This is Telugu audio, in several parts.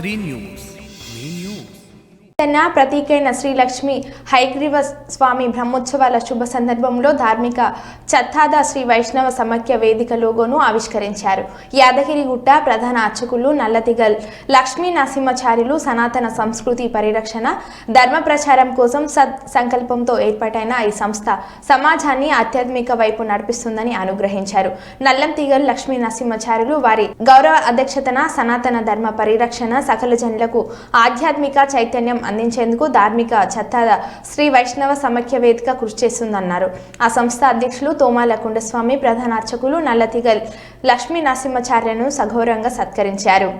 శ్రీ న్యూస్ మీ న్యూస్ తన ప్రతీకైన శ్రీ లక్ష్మి హైగ్రీవ స్వామి బ్రహ్మోత్సవాల శుభ సందర్భంలో ధార్మిక చత్తాద శ్రీ వైష్ణవ సమాఖ్య వేదిక లోగోను ఆవిష్కరించారు. యాదగిరిగుట్ట ప్రధాన అర్చకులు నల్లతిగల్ లక్ష్మీ నరసింహచార్యులు సనాతన సంస్కృతి పరిరక్షణ ధర్మ ప్రచారం కోసం సద్ సంకల్పంతో ఏర్పాటైన ఈ సంస్థ సమాజాన్ని ఆధ్యాత్మిక వైపు నడిపిస్తుందని అనుగ్రహించారు. నల్లంతిగల్ లక్ష్మీ నరసింహచార్యులు వారి గౌరవ అధ్యక్షతన సనాతన ధర్మ పరిరక్షణ సకల జనులకు ఆధ్యాత్మిక చైతన్యం అందించేందుకు ధార్మిక చత్తాద శ్రీ వైష్ణవ సమాఖ్య వేదిక కృషి చేస్తుందన్నారు. ఆ సంస్థ అధ్యక్షులు తోమాల కుండస్వామి ప్రధాన అర్చకులు నల్లతిగల్ లక్ష్మీ నరసింహచార్యను సఘోరంగా సత్కరించారు.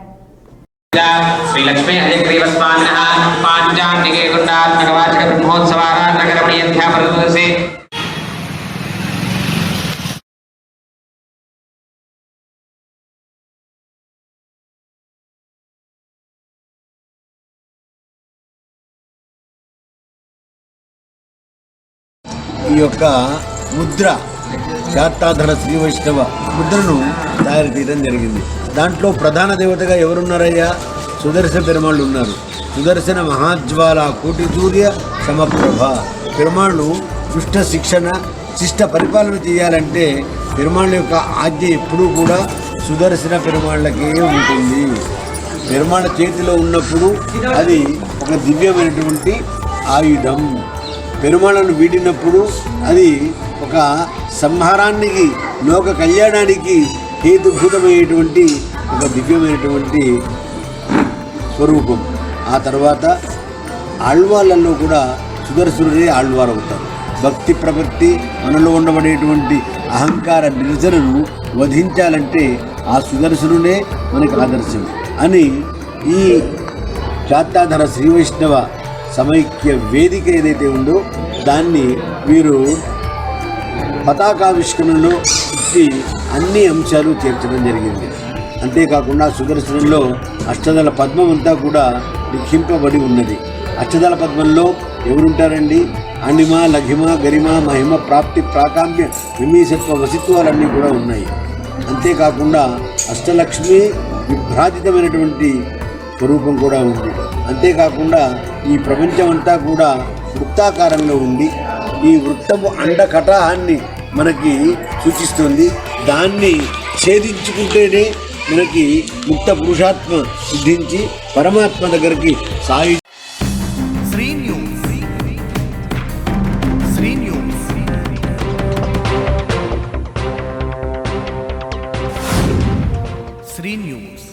ఈ యొక్క ముద్ర శాతాధర శ్రీ వైష్ణవ ముద్రను తయారు చేయడం జరిగింది. దాంట్లో ప్రధాన దేవతగా ఎవరున్నారయ్యా? సుదర్శన పెరుమాళ్ళు ఉన్నారు. సుదర్శన మహాజ్వాల కోటి సూర్య సమప్రభ. పెరుమాళ్ళు దుష్ట శిక్షణ శిష్ట పరిపాలన చేయాలంటే పెరుమాళ్ళ యొక్క ఆజ్ఞ ఎప్పుడూ కూడా సుదర్శన పెరుమాళ్ళకే ఉంటుంది. పెరుమాళ్ళ చేతిలో ఉన్నప్పుడు అది ఒక దివ్యమైనటువంటి ఆయుధం. పెరుమాళను వీడినప్పుడు అది ఒక సంహారానికి లోక కళ్యాణానికి హేతుభూతమైనటువంటి ఒక దివ్యమైనటువంటి స్వరూపం. ఆ తర్వాత ఆళ్వాళ్ళల్లో కూడా సుదర్శనుడే ఆళ్వారు అవుతారు భక్తి ప్రవృత్తి మనలో ఉండబడేటువంటి అహంకార నిరసనను వధించాలంటే ఆ సుదర్శనుడే మనకు ఆదర్శం అని ఈ శాతాధర శ్రీ వైష్ణవ సమైక్య వేదిక ఏదైతే ఉందో దాన్ని వీరు పతాకావిష్కరణలో ఇచ్చి అన్ని అంశాలు చేర్చడం జరిగింది. అంతేకాకుండా సుదర్శనంలో అష్టదళ పద్మం అంతా కూడా లిఖింపబడి ఉన్నది. అష్టదళ పద్మంలో ఎవరుంటారండి? అణిమ లఘిమ గరిమ మహిమ ప్రాప్తి ప్రాకామ్య విమీసత్వ వసిత్వాలన్నీ కూడా ఉన్నాయి. అంతేకాకుండా అష్టలక్ష్మి విభ్రాజితమైనటువంటి స్వరూపం కూడా ఉంది. అంతేకాకుండా ఈ ప్రపంచం అంతా కూడా వృత్తాకారంలో ఉంది ఈ వృత్తము అండకటాహాన్ని మనకి సూచిస్తుంది. దాన్ని ఛేదించుకుంటేనే మనకి ముక్త పురుషాత్మ సిద్ధించి పరమాత్మ దగ్గరికి Sai Sri news Sri news Sri news